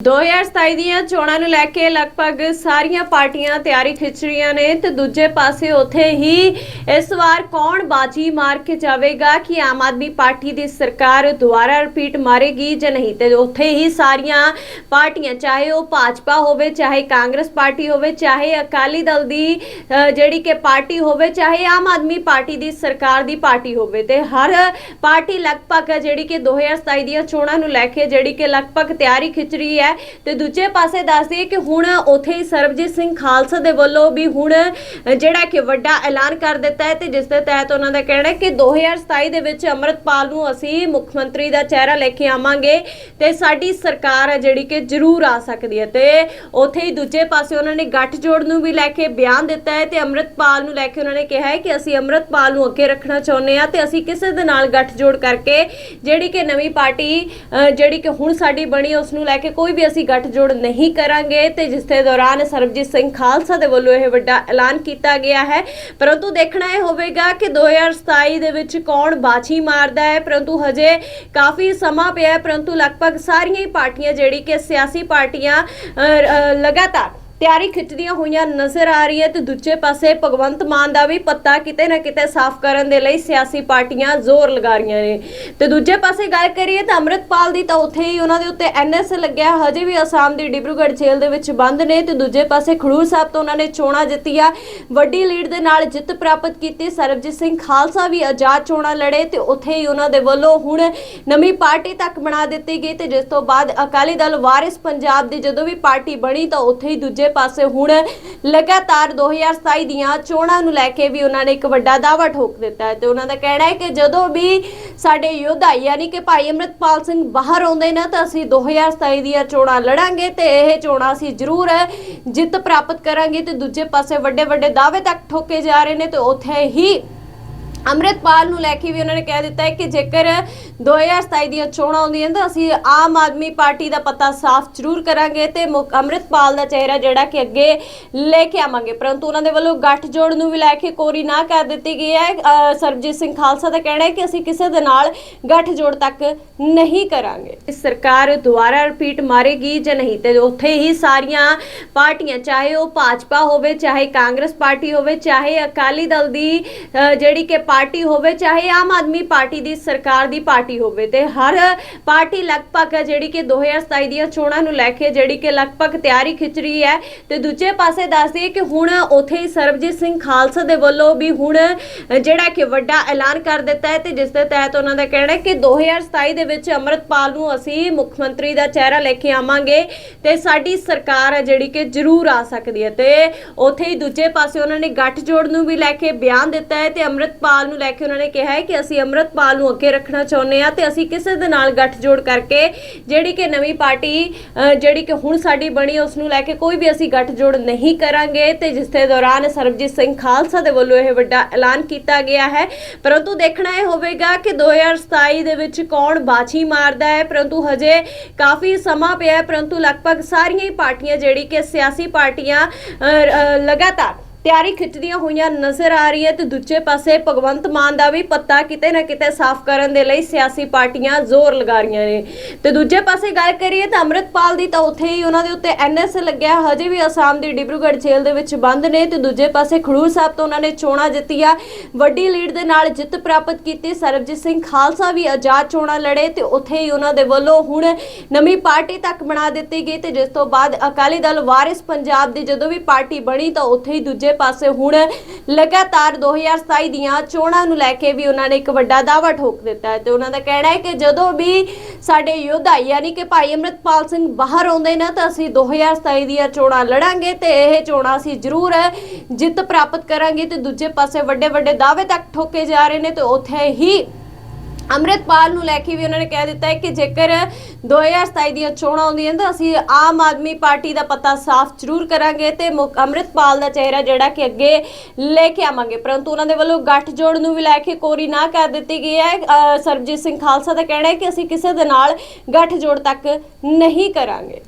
2027 ਦੀਆਂ ਚੋਣਾਂ ਨੂੰ ਲੈ ਕੇ ਲਗਭਗ ਸਾਰੀਆਂ ਪਾਰਟੀਆਂ ਤਿਆਰੀ ਖਿੱਚ ਰਹੀਆਂ ਨੇ ਤੇ ਦੂਜੇ ਪਾਸੇ ਉੱਥੇ ਹੀ ਇਸ ਵਾਰ ਕੌਣ ਬਾਜੀ ਮਾਰ ਕੇ ਜਾਵੇਗਾ ਕਿ ਆਮ ਆਦਮੀ ਪਾਰਟੀ ਦੀ ਸਰਕਾਰ ਦੁਬਾਰਾ ਰਿਪੀਟ ਮਾਰੇਗੀ ਜਾਂ ਨਹੀਂ? ਤੇ ਉੱਥੇ ਹੀ ਸਾਰੀਆਂ ਪਾਰਟੀਆਂ, ਚਾਹੇ ਉਹ ਭਾਜਪਾ ਹੋਵੇ, ਚਾਹੇ ਕਾਂਗਰਸ ਪਾਰਟੀ ਹੋਵੇ, ਚਾਹੇ ਅਕਾਲੀ ਦਲ ਦੀ ਜਿਹੜੀ ਕਿ ਪਾਰਟੀ ਹੋਵੇ, ਚਾਹੇ ਆਮ ਆਦਮੀ ਪਾਰਟੀ ਦੀ ਸਰਕਾਰ ਦੀ ਪਾਰਟੀ ਹੋਵੇ ਤੇ ਹਰ ਪਾਰਟੀ ਲਗਭਗ ਜਿਹੜੀ ਕਿ 2027 ਦੀਆਂ ਚੋਣਾਂ ਨੂੰ ਲੈ ਕੇ ਜਿਹੜੀ ਕਿ ਲਗਭਗ ਤਿਆਰੀ ਖਿੱਚ ਰਹੀ ਹੈ ਤੇ ਦੂਜੇ ਪਾਸੇ ਦੱਸ ਦਈਏ ਕਿ ਹੁਣ ਉਥੇ ਹੀ ਸਰਬਜੀਤ ਸਿੰਘ ਖਾਲਸਾ ਦੇ ਵੱਲੋਂ ਵੀ ਹੁਣ ਜਿਹੜਾ ਕਿ ਵੱਡਾ ਐਲਾਨ ਕਰ ਦਿੱਤਾ ਹੈ ਤੇ ਜਿਸ ਦੇ ਤਹਿਤ ਉਹਨਾਂ ਦਾ ਕਹਿਣਾ ਹੈ ਕਿ 2027 ਦੇ ਵਿੱਚ ਅੰਮ੍ਰਿਤਪਾਲ ਨੂੰ ਅਸੀਂ ਮੁੱਖ ਮੰਤਰੀ ਦਾ ਚਿਹਰਾ ਲੈ ਕੇ ਆਵਾਂਗੇ ਤੇ ਸਾਡੀ ਸਰਕਾਰ ਹੈ ਜਿਹੜੀ ਕਿ ਜ਼ਰੂਰ ਆ ਸਕਦੀ ਹੈ। ਤੇ ਉਥੇ ਹੀ ਦੂਜੇ ਪਾਸੇ ਉਹਨਾਂ ਨੇ ਗੱਠਜੋੜ ਨੂੰ ਵੀ ਲੈ ਕੇ ਬਿਆਨ ਦਿੱਤਾ ਹੈ ਤੇ ਅੰਮ੍ਰਿਤਪਾਲ ਨੂੰ ਲੈ ਕੇ ਉਹਨਾਂ ਨੇ ਕਿਹਾ ਹੈ ਕਿ ਅਸੀਂ ਅੰਮ੍ਰਿਤਪਾਲ ਨੂੰ ਅੱਗੇ ਰੱਖਣਾ ਚਾਹੁੰਦੇ ਹਾਂ ਤੇ ਅਸੀਂ ਕਿਸੇ ਦੇ ਨਾਲ ਗੱਠਜੋੜ ਕਰਕੇ ਜਿਹੜੀ ਕਿ ਨਵੀਂ ਪਾਰਟੀ ਜਿਹੜੀ ਕਿ ਹੁਣ ਸਾਡੀ ਬਣੀ ਉਸ ਨੂੰ ਲੈ ਕੇ ਕੋਈ ਵੀ ਅਸੀਂ ਗੱਠਜੋੜ ਨਹੀਂ ਕਰਾਂਗੇ ਤੇ ਜਿਸ ਦੇ ਦੌਰਾਨ ਸਰਬਜੀਤ ਸਿੰਘ ਖਾਲਸਾ ਦੇ ਵੱਲੋਂ ਇਹ ਵੱਡਾ ਐਲਾਨ ਕੀਤਾ ਗਿਆ ਹੈ। ਪਰੰਤੂ ਦੇਖਣਾ ਇਹ ਹੋਵੇਗਾ ਕਿ 2027 ਦੇ ਵਿੱਚ ਕੌਣ ਬਾਜੀ ਮਾਰਦਾ ਹੈ। ਪਰੰਤੂ ਹਜੇ ਕਾਫੀ ਸਮਾਂ ਪਿਆ ਹੈ। ਪਰੰਤੂ ਲਗਭਗ ਸਾਰੀਆਂ ਹੀ ਪਾਰਟੀਆਂ, ਜਿਹੜੀ ਕਿ ਸਿਆਸੀ ਪਾਰਟੀਆਂ ਲਗਾਤਾਰ ਤਿਆਰੀ ਖਿੱਚਦੀਆਂ ਹੋਈਆਂ ਨਜ਼ਰ ਆ ਰਹੀ ਹੈ ਤੇ ਦੂਜੇ ਪਾਸੇ ਭਗਵੰਤ ਮਾਨ ਦਾ ਵੀ ਪੱਤਾ ਕਿਤੇ ਨਾ ਕਿਤੇ ਸਾਫ਼ ਕਰਨ ਦੇ ਲਈ ਸਿਆਸੀ ਪਾਰਟੀਆਂ ਜ਼ੋਰ ਲਗਾ ਰਹੀਆਂ ਨੇ। ਤੇ ਦੂਜੇ ਪਾਸੇ ਗੱਲ ਕਰੀਏ ਤਾਂ ਅੰਮ੍ਰਿਤਪਾਲ ਦੀ ਤਾਂ ਉੱਥੇ ਹੀ ਉਹਨਾਂ ਦੇ ਉੱਤੇ ਐਨਐਸ ਲੱਗਿਆ, ਹਜੇ ਵੀ ਅਸਾਮ ਦੀ ਡਿਬਰੂਗੜ੍ਹ ਜੇਲ੍ਹ ਦੇ ਵਿੱਚ ਬੰਦ ਨੇ ਤੇ ਦੂਜੇ ਪਾਸੇ ਖਡੂਰ ਸਾਹਿਬ ਤੋਂ ਉਹਨਾਂ ਨੇ ਚੋਣਾਂ ਜਿੱਤੀਆਂ। ਵੱਡੀ ਲੀਡ ਦੇ ਨਾਲ ਜਿੱਤ ਪ੍ਰਾਪਤ ਕੀਤੀ, ਸਰਬਜੀਤ ਸਿੰਘ ਖਾਲਸਾ ਵੀ ਆਜ਼ਾਦ ਚੋਣਾਂ ਲੜੇ ਤੇ ਉੱਥੇ ਹੀ ਉਹਨਾਂ ਦੇ ਵੱਲੋਂ ਹੁਣ ਨਵੀਂ ਪਾਰਟੀ ਤੱਕ ਬਣਾ ਦਿੱਤੀ ਗਈ ਤੇ ਜਿਸ ਤੋਂ ਬਾਅਦ ਅਕਾਲੀ ਦਲ ਵਾਰਿਸ ਪੰਜਾਬ ਦੀ ਜਦੋਂ ਵੀ ਪਾਰਟੀ ਬਣੀ ਤਾਂ ਉੱਥੇ ਹੀ ਦੂਜੇ ਪਾਸੇ ਹੁਣ ਲਗਾਤਾਰ 2027 ਦੀਆਂ ਚੋਣਾਂ ਨੂੰ ਲੈ ਕੇ ਵੀ ਉਹਨਾਂ ਨੇ ਇੱਕ ਵੱਡਾ ਦਾਅਵਾ ਠੋਕ ਦਿੱਤਾ ਹੈ ਤੇ ਉਹਨਾਂ ਦਾ ਕਹਿਣਾ ਹੈ ਕਿ ਜਦੋਂ ਵੀ ਸਾਡੇ ਯੋਧਾ ਯਾਨੀ ਕਿ ਭਾਈ ਅਮਰਿਤਪਾਲ ਸਿੰਘ ਬਾਹਰ ਆਉਂਦੇ ਨੇ ਤਾਂ ਅਸੀਂ 2027 ਦੀਆਂ ਚੋਣਾਂ ਲੜਾਂਗੇ ਤੇ ਇਹ ਚੋਣਾਂ ਅਸੀਂ ਜ਼ਰੂਰ ਜਿੱਤ ਪ੍ਰਾਪਤ ਕਰਾਂਗੇ ਤੇ ਦੂਜੇ ਪਾਸੇ ਵੱਡੇ ਵੱਡੇ ਦਾਅਵੇ ਤੱਕ ਠੋਕੇ ਜਾ ਰਹੇ ਨੇ ਤੇ ਉੱਥੇ ਹੀ ਅੰਮ੍ਰਿਤਪਾਲ ਨੂੰ ਲੈ ਕੇ ਵੀ ਉਹਨਾਂ ਨੇ ਕਹਿ ਦਿੱਤਾ ਹੈ ਕਿ ਜੇਕਰ 2027 ਦੀਆਂ ਚੋਣਾਂ ਆਉਂਦੀਆਂ ਤਾਂ ਅਸੀਂ ਆਮ ਆਦਮੀ ਪਾਰਟੀ ਦਾ ਪਤਾ ਸਾਫ਼ ਜ਼ਰੂਰ ਕਰਾਂਗੇ ਤੇ ਮੁੱਖ ਅੰਮ੍ਰਿਤਪਾਲ ਦਾ ਚਿਹਰਾ ਜਿਹੜਾ ਕਿ ਅੱਗੇ ਲੈ ਕੇ ਆਵਾਂਗੇ। ਪਰੰਤੂ ਉਹਨਾਂ ਦੇ ਵੱਲੋਂ ਗੱਠਜੋੜ ਨੂੰ ਵੀ ਲੈ ਕੇ ਕੋਰੀ ਨਾ ਕਰ ਦਿੱਤੀ ਗਈ ਹੈ। ਸਰਬਜੀਤ ਸਿੰਘ ਖਾਲਸਾ ਦਾ ਕਹਿਣਾ ਹੈ ਕਿ ਅਸੀਂ ਕਿਸੇ ਦੇ ਨਾਲ ਗੱਠਜੋੜ ਤੱਕ ਨਹੀਂ ਕਰਾਂਗੇ। ਸਰਕਾਰ ਦੁਬਾਰਾ ਰਿਪੀਟ ਮਾਰੇਗੀ ਜਾਂ ਨਹੀਂ? ਤੇ ਉੱਥੇ ਹੀ ਸਾਰੀਆਂ ਪਾਰਟੀਆਂ, ਚਾਹੇ ਉਹ ਭਾਜਪਾ ਹੋਵੇ, ਚਾਹੇ ਕਾਂਗਰਸ ਪਾਰਟੀ ਹੋਵੇ, ਚਾਹੇ ਅਕਾਲੀ ਦਲ ਦੀ ਜਿਹੜੀ ਕਿ ਪਾਰਟੀ ਹੋਵੇ, ਚਾਹੇ ਆਮ ਆਦਮੀ ਪਾਰਟੀ ਦੀ ਸਰਕਾਰ ਦੀ ਪਾਰਟੀ ਹੋਵੇ ਤੇ ਹਰ ਪਾਰਟੀ ਲਗਭਗ ਜਿਹੜੀ ਕਿ 2027 ਦੀਆਂ ਚੋਣਾਂ ਨੂੰ ਲੈ ਕੇ ਜਿਹੜੀ ਕਿ ਲਗਭਗ ਤਿਆਰੀ ਖਿੱਚ ਰਹੀ ਹੈ। ਤੇ ਦੂਜੇ ਪਾਸੇ ਦੱਸਦੀ ਕਿ ਹੁਣ ਉਥੇ ਹੀ ਸਰਬਜੀਤ ਸਿੰਘ ਖਾਲਸਾ ਦੇ ਵੱਲੋਂ ਵੀ ਹੁਣ ਜਿਹੜਾ ਕਿ ਵੱਡਾ ਐਲਾਨ ਕਰ ਦਿੱਤਾ ਹੈ ਤੇ ਜਿਸ ਦੇ ਤਹਿਤ ਉਹਨਾਂ ਦਾ ਕਹਿਣਾ ਹੈ ਕਿ 2027 ਦੇ ਵਿੱਚ ਅੰਮ੍ਰਿਤਪਾਲ ਨੂੰ ਅਸੀਂ ਮੁੱਖ ਮੰਤਰੀ ਦਾ ਚਿਹਰਾ ਲੈ ਕੇ ਆਵਾਂਗੇ ਤੇ ਸਾਡੀ ਸਰਕਾਰ ਹੈ ਜਿਹੜੀ ਕਿ ਜ਼ਰੂਰ ਆ ਸਕਦੀ ਹੈ। ਤੇ ਉਥੇ ਹੀ ਦੂਜੇ ਪਾਸੇ ਉਹਨਾਂ ਨੇ ਗੱਠਜੋੜ ਨੂੰ ਵੀ ਲੈ ਕੇ ਬਿਆਨ ਦਿੱਤਾ ਹੈ ਤੇ ਅੰਮ੍ਰਿਤਪਾਲ ਨੂੰ ਲੈ ਕੇ ਉਹਨਾਂ ਨੇ ਕਿਹਾ ਹੈ ਕਿ ਅਸੀਂ ਅੰਮ੍ਰਿਤਪਾਲ ਨੂੰ ਅੱਗੇ ਰੱਖਣਾ ਚਾਹੁੰਦੇ ਹਾਂ ਤੇ ਅਸੀਂ ਕਿਸੇ ਦੇ ਨਾਲ ਗੱਠਜੋੜ ਕਰਕੇ ਜਿਹੜੀ ਕਿ ਨਵੀਂ ਪਾਰਟੀ ਜਿਹੜੀ ਕਿ ਹੁਣ ਸਾਡੀ ਬਣੀ, ਉਸ ਨੂੰ ਲੈ ਕੇ ਕੋਈ ਵੀ ਅਸੀਂ ਗੱਠਜੋੜ ਨਹੀਂ ਕਰਾਂਗੇ ਤੇ ਜਿਸ ਦੇ ਦੌਰਾਨ ਸਰਬਜੀਤ ਸਿੰਘ ਖਾਲਸਾ ਦੇ ਵੱਲੋਂ ਇਹ ਵੱਡਾ ਐਲਾਨ ਕੀਤਾ ਗਿਆ ਹੈ। ਪਰੰਤੂ ਦੇਖਣਾ ਇਹ ਹੋਵੇਗਾ ਕਿ 2027 ਦੇ ਵਿੱਚ ਕੌਣ ਬਾਜੀ ਮਾਰਦਾ ਹੈ, ਪਰੰਤੂ ਹਜੇ ਕਾਫੀ ਸਮਾਂ ਪਿਆ ਹੈ, ਪਰੰਤੂ ਲਗਭਗ ਸਾਰੀਆਂ ਹੀ ਪਾਰਟੀਆਂ, ਜਿਹੜੀ ਕਿ ਸਿਆਸੀ ਪਾਰਟੀਆਂ ਲਗਾਤਾਰ ਤਿਆਰੀ ਖਿੱਚਦੀਆਂ ਹੋਈਆਂ ਨਜ਼ਰ ਆ ਰਹੀ ਹੈ ਤੇ ਦੂਜੇ ਪਾਸੇ ਭਗਵੰਤ ਮਾਨ ਦਾ ਵੀ ਪੱਤਾ ਕਿਤੇ ਨਾ ਕਿਤੇ ਸਾਫ਼ ਕਰਨ ਦੇ ਲਈ ਸਿਆਸੀ ਪਾਰਟੀਆਂ ਜ਼ੋਰ ਲਗਾ ਰਹੀਆਂ ਨੇ। ਤੇ ਦੂਜੇ ਪਾਸੇ ਗੱਲ ਕਰੀਏ ਤਾਂ ਅੰਮ੍ਰਿਤਪਾਲ ਦੀ ਤਾਂ ਉੱਥੇ ਹੀ ਉਹਨਾਂ ਦੇ ਉੱਤੇ ਐਨਐਸ ਲੱਗਿਆ। ਹਜੇ ਵੀ ਅਸਾਮ ਦੀ ਡਿਬਰੂਗੜ੍ਹ ਜੇਲ੍ਹ ਦੇ ਵਿੱਚ ਬੰਦ ਨੇ ਤੇ ਦੂਜੇ ਪਾਸੇ ਖਡੂਰ ਸਾਹਿਬ ਤੋਂ ਉਹਨਾਂ ਨੇ ਚੋਣਾਂ ਜਿੱਤੀਆਂ। ਵੱਡੀ ਲੀਡ ਦੇ ਨਾਲ ਜਿੱਤ ਪ੍ਰਾਪਤ ਕੀਤੀ। ਸਰਬਜੀਤ ਸਿੰਘ ਖਾਲਸਾ ਵੀ ਆਜ਼ਾਦ ਚੋਣਾਂ ਲੜੇ ਤੇ ਉੱਥੇ ਹੀ ਉਹਨਾਂ ਦੇ ਵੱਲੋਂ ਹੁਣ ਨਵੀਂ ਪਾਰਟੀ ਤੱਕ ਬਣਾ ਦਿੱਤੀ ਗਈ ਤੇ ਜਿਸ ਤੋਂ ਬਾਅਦ ਅਕਾਲੀ ਦਲ ਵਾਰਿਸ ਪੰਜਾਬ ਦੀ ਜਦੋਂ ਵੀ ਪਾਰਟੀ ਬਣੀ ਤਾਂ ਉੱਥੇ ਹੀ ਦੂਜੇ ਪਾਸੇ ਹੁਣ ਲਗਾਤਾਰ 2027 ਦੀਆਂ ਚੋਣਾਂ ਨੂੰ ਲੈ ਕੇ ਵੀ ਉਹਨਾਂ ਨੇ ਇੱਕ ਵੱਡਾ ਦਾਅਵਾ ਠੋਕ ਦਿੱਤਾ ਹੈ ਤੇ ਉਹਨਾਂ ਦਾ ਕਹਿਣਾ ਹੈ ਕਿ ਜਦੋਂ ਵੀ ਸਾਡੇ ਯੋਧਾ ਯਾਨੀ ਕਿ ਭਾਈ ਅਮਰਿਤਪਾਲ ਸਿੰਘ ਬਾਹਰ ਆਉਂਦੇ ਨੇ ਤਾਂ ਅਸੀਂ 2027 ਦੀਆਂ ਚੋਣਾਂ ਲੜਾਂਗੇ ਤੇ ਇਹ ਚੋਣਾਂ ਅਸੀਂ ਜ਼ਰੂਰ ਜਿੱਤ ਪ੍ਰਾਪਤ ਕਰਾਂਗੇ ਤੇ ਦੂਜੇ ਪਾਸੇ ਵੱਡੇ ਵੱਡੇ ਦਾਅਵੇ ਤੱਕ ਠੋਕੇ ਜਾ ਰਹੇ ਨੇ ਤੇ ਉੱਥੇ ਹੀ ਅੰਮ੍ਰਿਤਪਾਲ ਨੂੰ ਲੈ ਕੇ ਵੀ ਉਹਨਾਂ ਨੇ ਕਹਿ ਦਿੱਤਾ ਹੈ ਕਿ ਜੇਕਰ 2027 ਦੀਆਂ ਚੋਣਾਂ ਆਉਂਦੀਆਂ ਤਾਂ ਅਸੀਂ ਆਮ ਆਦਮੀ ਪਾਰਟੀ ਦਾ ਪਤਾ ਸਾਫ਼ ਜ਼ਰੂਰ ਕਰਾਂਗੇ ਤੇ ਮੁੱਖ ਅੰਮ੍ਰਿਤਪਾਲ ਦਾ ਚਿਹਰਾ ਜਿਹੜਾ ਕਿ ਅੱਗੇ ਲੈ ਕੇ ਆਵਾਂਗੇ। ਪਰੰਤੂ ਉਹਨਾਂ ਦੇ ਵੱਲੋਂ ਗੱਠਜੋੜ ਨੂੰ ਵੀ ਲੈ ਕੇ ਕੋਰੀ ਨਾ ਕਰ ਦਿੱਤੀ ਗਈ ਹੈ। ਸਰਬਜੀਤ ਸਿੰਘ ਖਾਲਸਾ ਦਾ ਕਹਿਣਾ ਹੈ ਕਿ ਅਸੀਂ ਕਿਸੇ ਦੇ ਨਾਲ ਗੱਠਜੋੜ ਤੱਕ ਨਹੀਂ ਕਰਾਂਗੇ।